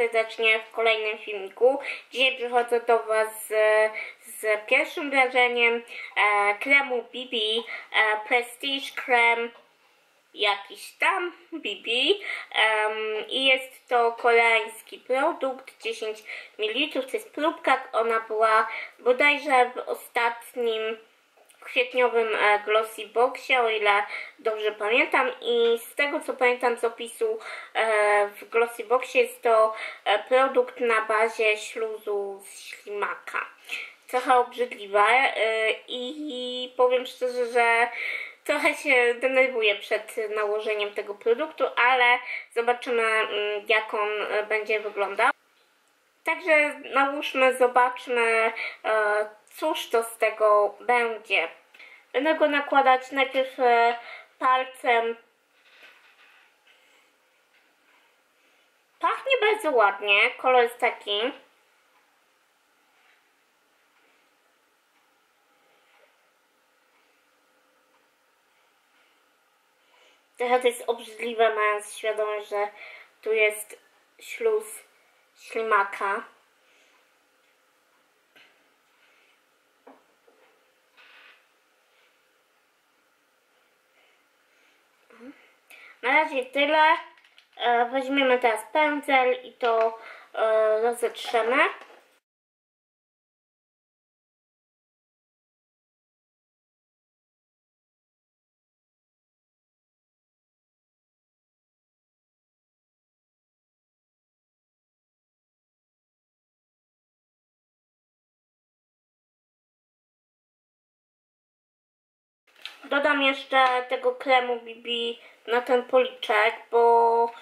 Serdecznie w kolejnym filmiku. Dzisiaj przychodzę do Was z, z pierwszym wrażeniem e, kremu BB, e, Prestige Krem jakiś tam BB um, i jest to koreański produkt 10 ml, to jest próbka, ona była bodajże w ostatnim kwietniowym e, Glossy Boxie, o ile dobrze pamiętam i z tego co pamiętam z opisu e, w Glossy Boxie jest to e, produkt na bazie śluzu z ślimaka. Trochę obrzydliwe i powiem szczerze, że trochę się denerwuję przed nałożeniem tego produktu, ale zobaczymy mm, jak on będzie wyglądał. Także nałóżmy, zobaczmy cóż to z tego będzie. Będę go nakładać najpierw e, palcem. Pachnie bardzo ładnie, kolor jest taki. Trochę to jest obrzydliwe, mając świadomość, że tu jest śluz ślimaka. Na razie tyle. E, weźmiemy teraz pędzel i to e, rozetrzemy. Dodam jeszcze tego kremu BB na ten policzek, bo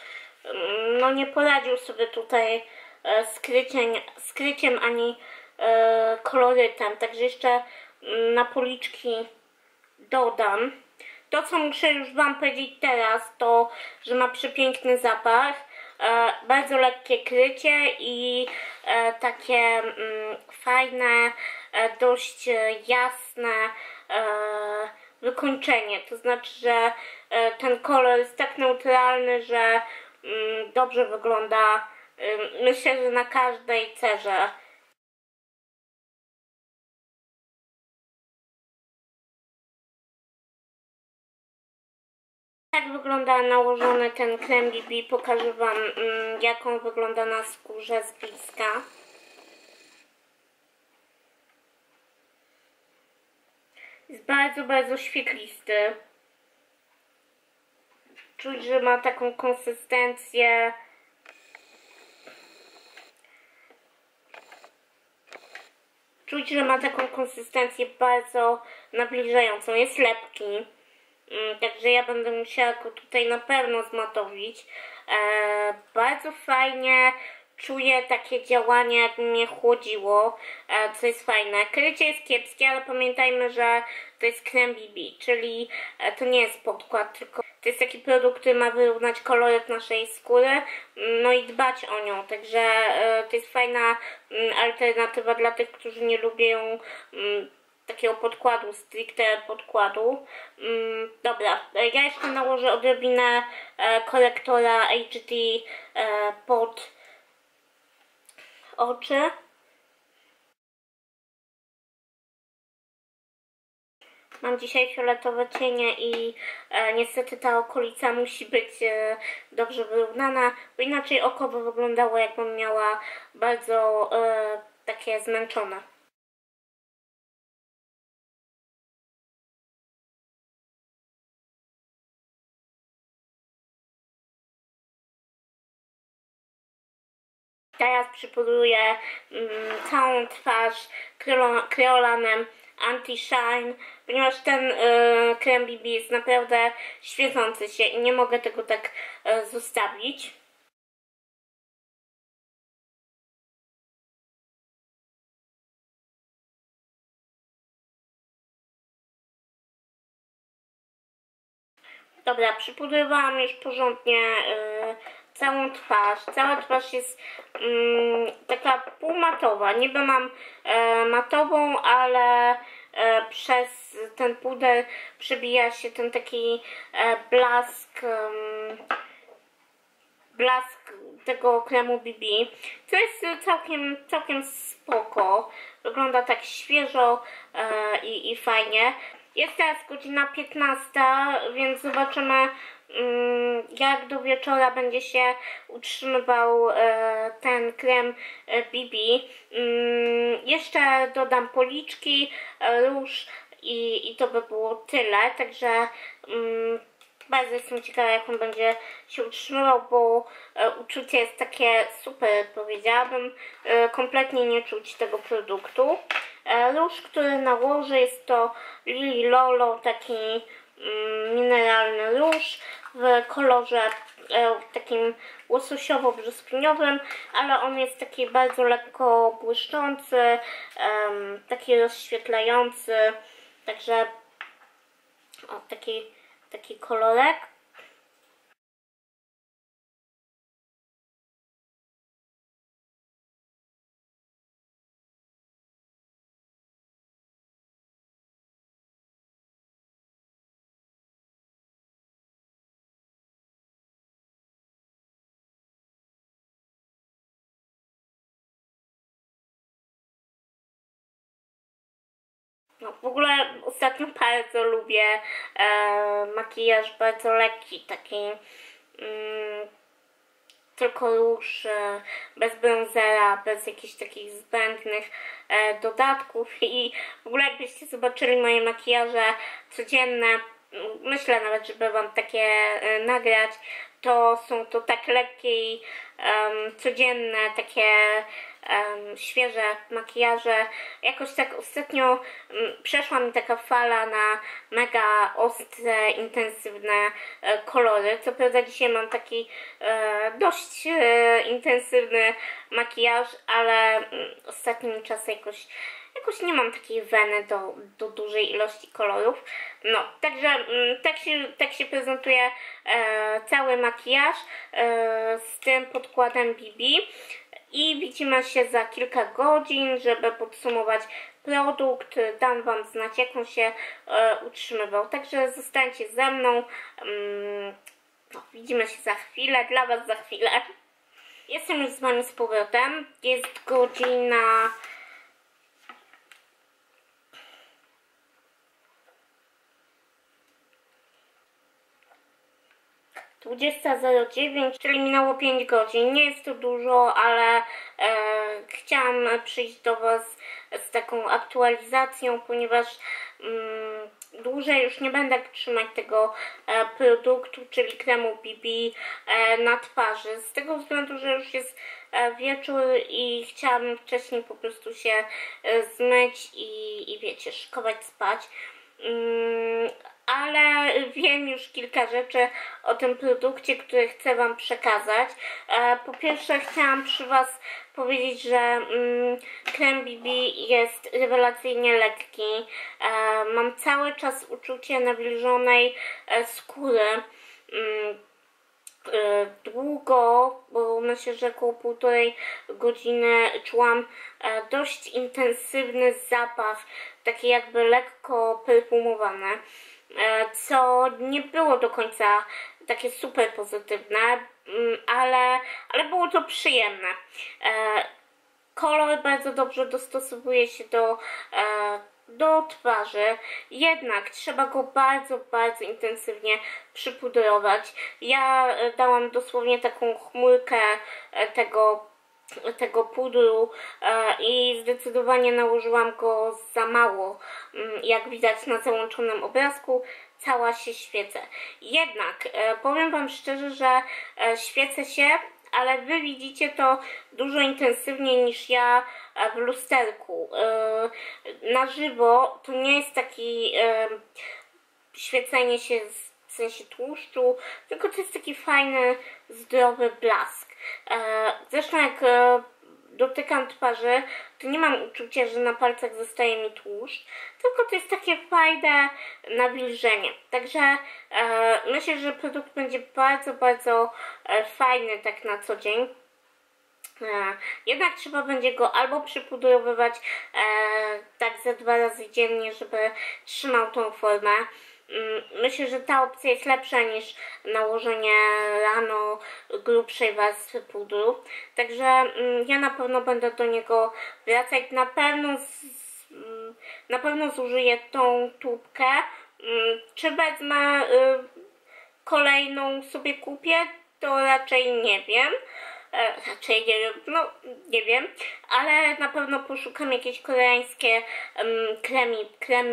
mm, no nie poradził sobie tutaj e, z, kryciem, z kryciem ani e, kolorytem, także jeszcze mm, na policzki dodam. To co muszę już Wam powiedzieć teraz to, że ma przepiękny zapach, e, bardzo lekkie krycie i takie mm, fajne, dość jasne wykończenie. To znaczy, że e, ten kolor jest tak neutralny, że mm, dobrze wygląda myślę, że na każdej cerze. Tak wygląda nałożony ten krem BB. Pokażę Wam, mm, jak on wygląda na skórze z bliska. Jest bardzo, bardzo świetlisty. Czuć, że ma taką konsystencję. Czuć, że ma taką konsystencję bardzo nabliżającą. Jest lepki. Mm, także ja będę musiała go tutaj na pewno zmatowić. E, bardzo fajnie czuję takie działanie, jak mnie chłodziło, e, co jest fajne. Krycie jest kiepskie, ale pamiętajmy, że to jest krem BB, czyli e, to nie jest podkład, tylko to jest taki produkt, który ma wyrównać koloryt naszej skóry, no i dbać o nią, także e, to jest fajna mm, alternatywa dla tych, którzy nie lubią mm, takiego podkładu, stricte podkładu. Mm, dobra, ja jeszcze nałożę odrobinę korektora HD pod oczy. Mam dzisiaj fioletowe cienie i e, niestety ta okolica musi być e, dobrze wyrównana, bo inaczej oko by wyglądało jakbym miała bardzo e, takie zmęczone. Teraz przypudruję mm, całą twarz kreolanem Anti-Shine, ponieważ ten y, krem BB jest naprawdę świecący się i nie mogę tego tak y, zostawić. Dobra, przypudrowałam już porządnie y, całą twarz. Cała twarz jest mm, taka półmatowa. Niby mam e, matową, ale e, przez ten puder przebija się ten taki e, blask blask tego kremu BB. To jest całkiem, całkiem spoko. Wygląda tak świeżo e, i, i fajnie. Jest teraz godzina 15, więc zobaczymy jak do wieczora będzie się utrzymywał e, ten krem e, BB. Mm, jeszcze dodam policzki, e, róż i, i to by było tyle. Także mm, bardzo jestem ciekawa, jak on będzie się utrzymywał, bo e, uczucie jest takie super, powiedziałabym. E, kompletnie nie czuć tego produktu. E, róż, który nałożę jest to Lily Lolo, taki mm, mineralny róż w kolorze e, takim łososiowo-brzoskwiniowym, ale on jest taki bardzo lekko błyszczący, taki rozświetlający, także o, taki, taki kolorek. No, w ogóle ostatnio bardzo lubię e, makijaż bardzo lekki, taki mm, tylko róż, e, bez bronzera, bez jakichś takich zbędnych e, dodatków. I w ogóle jakbyście zobaczyli moje makijaże codzienne, myślę nawet, żeby Wam takie e, nagrać, to są to tak lekkie i um, codzienne, takie um, świeże makijaże. Jakoś tak ostatnio um, przeszła mi taka fala na mega ostre, intensywne e, kolory. Co prawda dzisiaj mam taki e, dość e, intensywny makijaż, ale mm, ostatnim czasem jakoś jakoś nie mam takiej weny do, do dużej ilości kolorów. No, także mm, tak, się, tak się prezentuje e, cały makijaż e, z tym podkładem BB. I widzimy się za kilka godzin, żeby podsumować produkt. Dam Wam znać, jak on się e, utrzymywał. Także zostańcie ze mną. Mm, no, widzimy się za chwilę, dla Was za chwilę. Jestem już z Wami z powrotem. Jest godzina 20.09, czyli minęło 5 godzin. Nie jest to dużo, ale e, chciałam przyjść do Was z taką aktualizacją, ponieważ mm, dłużej już nie będę trzymać tego e, produktu, czyli kremu BB e, na twarzy. Z tego względu, że już jest e, wieczór i chciałam wcześniej po prostu się e, zmyć i, i wiecie, szykować spać. Mm, ale wiem już kilka rzeczy o tym produkcie, które chcę Wam przekazać. E, po pierwsze chciałam przy Was powiedzieć, że mm, krem BB jest rewelacyjnie lekki. E, mam cały czas uczucie nawilżonej e, skóry. Mm, długo, bo myślę, że około półtorej godziny czułam dość intensywny zapach, taki jakby lekko perfumowany. E, co nie było do końca takie super pozytywne, mm, ale, ale było to przyjemne. E, kolor bardzo dobrze dostosowuje się do, e, do twarzy, jednak trzeba go bardzo, bardzo intensywnie przypudrować. Ja dałam dosłownie taką chmurkę tego tego pudru e, i zdecydowanie nałożyłam go za mało. Mm, jak widać na załączonym obrazku, cała się świecę. Jednak e, powiem Wam szczerze, że e, świecę się, ale Wy widzicie to dużo intensywniej niż ja w lusterku. Na żywo to nie jest taki świecenie się w sensie tłuszczu, tylko to jest taki fajny, zdrowy blask. E, zresztą jak e, dotykam twarzy, to nie mam uczucia, że na palcach zostaje mi tłuszcz, tylko to jest takie fajne nawilżenie. Także e, myślę, że produkt będzie bardzo, bardzo fajny tak na co dzień. Jednak trzeba będzie go albo przypudrowywać tak ze dwa razy dziennie, żeby trzymał tą formę. Mm, myślę, że ta opcja jest lepsza niż nałożenie rano grubszej warstwy pudru. Także mm, ja na pewno będę do niego wracać. Na pewno, z, mm, na pewno zużyję tą tubkę. Czy wezmę y, kolejną sobie kupię, to raczej nie wiem. E, raczej nie wiem, no nie wiem, ale na pewno poszukam jakieś koreańskie um, kremi, krem,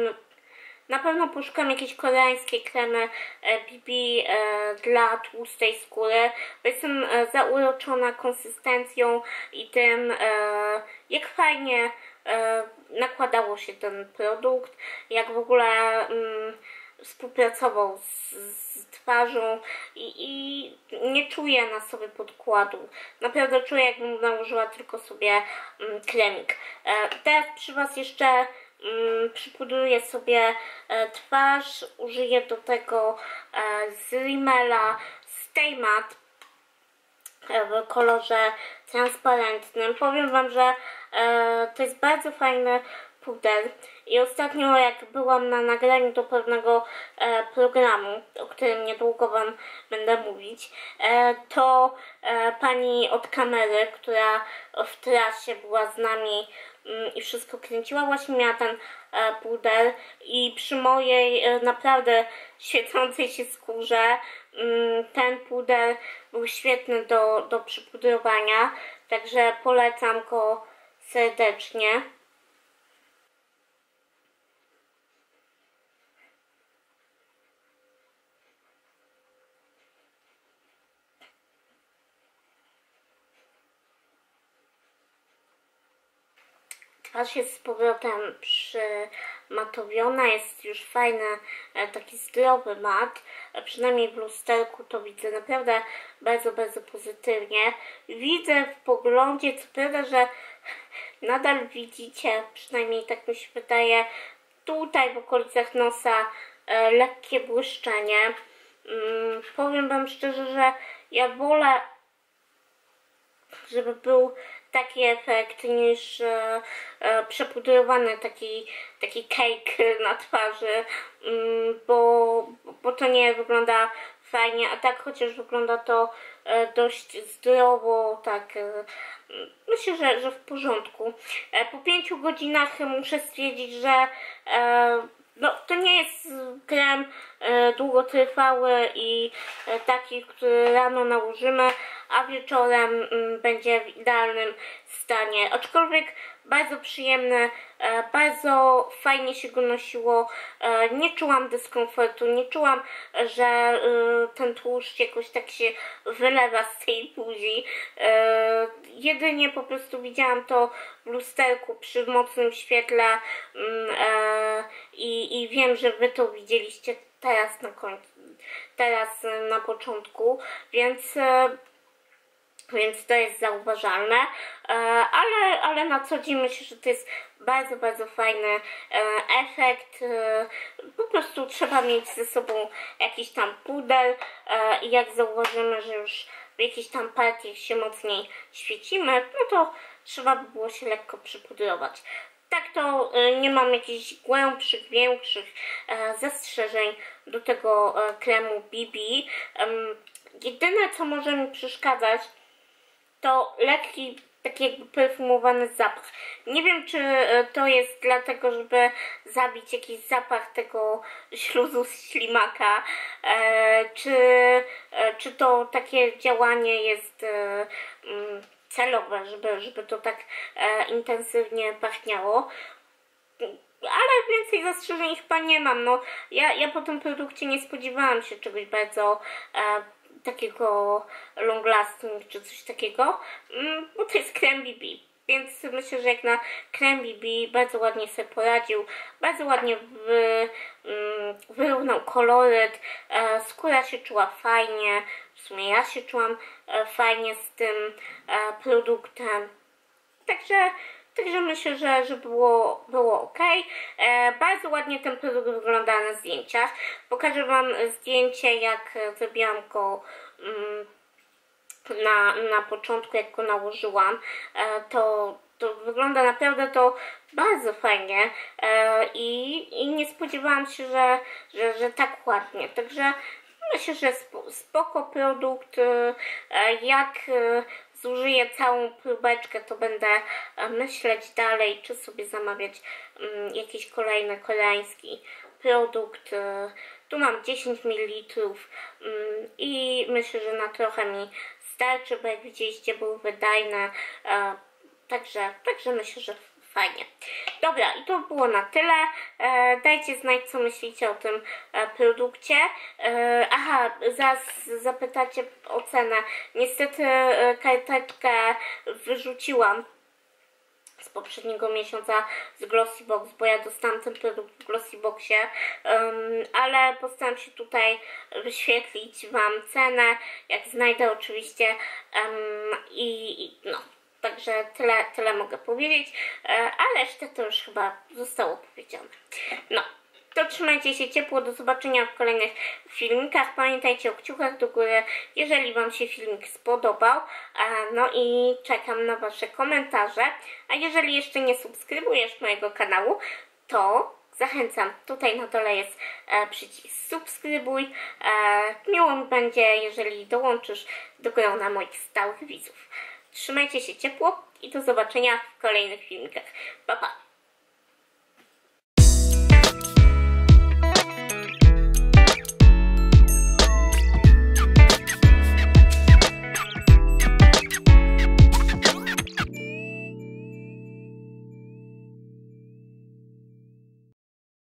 na pewno poszukam jakieś koreańskie kremy BB e, e, dla tłustej skóry, bo jestem e, zauroczona konsystencją i tym, jak fajnie nakładało się ten produkt, jak w ogóle mm, współpracował z, z twarzą i, i, nie czuję na sobie podkładu. Naprawdę czuję, jakbym nałożyła tylko sobie mm, kremik. Teraz przy Was jeszcze przypudruję sobie e, twarz. Użyję do tego e, z Rimmela Stay Matte w kolorze transparentnym. Powiem Wam, że e, to jest bardzo fajny puder. I ostatnio jak byłam na nagraniu do pewnego programu, o którym niedługo Wam będę mówić, to pani od kamery, która w trasie była z nami mm, i wszystko kręciła, właśnie miała ten e, puder i przy mojej e, naprawdę świecącej się skórze mm, ten puder był świetny do, do przypudrowania, także polecam go serdecznie. Twarz jest z powrotem przymatowiona, jest już fajny, e, taki zdrowy mat. E, przynajmniej w lusterku to widzę naprawdę bardzo, bardzo pozytywnie. Widzę w poglądzie, co prawda, że nadal widzicie, przynajmniej tak mi się wydaje, tutaj w okolicach nosa e, lekkie błyszczenie. Mm, powiem Wam szczerze, że ja wolę, żeby był taki efekt niż e, e, przepudrowany taki, taki cake na twarzy, mm, bo, bo to nie wygląda fajnie, a tak chociaż wygląda to e, dość zdrowo, tak e, myślę, że, że w porządku. E, po pięciu godzinach muszę stwierdzić, że no, to nie jest krem długotrwały i taki, który rano nałożymy, a wieczorem mm, będzie w idealnym stanie. Aczkolwiek bardzo przyjemny, e, bardzo fajnie się go nosiło, e, nie czułam dyskomfortu, nie czułam, że e, ten tłuszcz jakoś tak się wylewa z tej buzi. Jedynie po prostu widziałam to w lusterku przy mocnym świetle mm, i, i wiem, że wy to widzieliście teraz na końcu, teraz na początku, więc więc to jest zauważalne, e, ale, ale na co dzień myślę, że to jest bardzo, bardzo fajny e, efekt. E, po prostu trzeba mieć ze sobą jakiś tam puder i jak zauważymy, że już w jakiejś tam partii się mocniej świecimy, no to trzeba by było się lekko przypudrować. Tak to nie mam jakichś głębszych, większych zastrzeżeń do tego kremu BB. Jedyne co może mi przeszkadzać to lekki, taki jakby perfumowany zapach. Nie wiem, czy e, to jest dlatego, żeby zabić jakiś zapach tego śluzu ślimaka, e, czy, e, czy to takie działanie jest mm, celowe, żeby, żeby to tak intensywnie pachniało ale więcej zastrzeżeń chyba nie mam. No, ja, ja po tym produkcie nie spodziewałam się czegoś bardzo e, takiego long lasting czy coś takiego, mm, bo to jest krem BB. Więc myślę, że jak na krem BB bardzo ładnie sobie poradził, bardzo ładnie wy, mm, wyrównał koloryt, e, skóra się czuła fajnie, w sumie ja się czułam e, fajnie z tym e, produktem. Także Także myślę, że, że było, było ok. E, bardzo ładnie ten produkt wygląda na zdjęciach. Pokażę Wam zdjęcie, jak zrobiłam go mm, na, na początku, jak go nałożyłam. E, to to wygląda naprawdę to bardzo fajnie e, i, i nie spodziewałam się, że, że, że tak ładnie. Także myślę, że spo, spoko produkt. E, jak e, zużyję całą próbeczkę, to będę myśleć dalej, czy sobie zamawiać mm, jakiś kolejny koreański produkt. Tu mam 10 ml mm, i myślę, że na trochę mi starczy, bo jak widzieliście był wydajny. E, Także, także myślę, że fajnie. Dobra, i to było na tyle. E, dajcie znać, co myślicie o tym e, produkcie. E, aha, zaraz zapytacie o cenę. Niestety e, karteczkę wyrzuciłam z poprzedniego miesiąca z Glossybox, bo ja dostałam ten produkt w Glossyboxie, um, ale postaram się tutaj wyświetlić Wam cenę, jak znajdę oczywiście um, i, i no, także tyle, tyle mogę powiedzieć, e, a resztę to już chyba zostało powiedziane. No, to trzymajcie się ciepło, do zobaczenia w kolejnych filmikach. Pamiętajcie o kciukach do góry, jeżeli Wam się filmik spodobał. E, No i czekam na Wasze komentarze. A jeżeli jeszcze nie subskrybujesz mojego kanału, to zachęcam. Tutaj na dole jest e, przycisk subskrybuj. Miło mi będzie, jeżeli dołączysz do grona moich stałych widzów. Trzymajcie się ciepło i do zobaczenia w kolejnych filmikach. Pa, pa!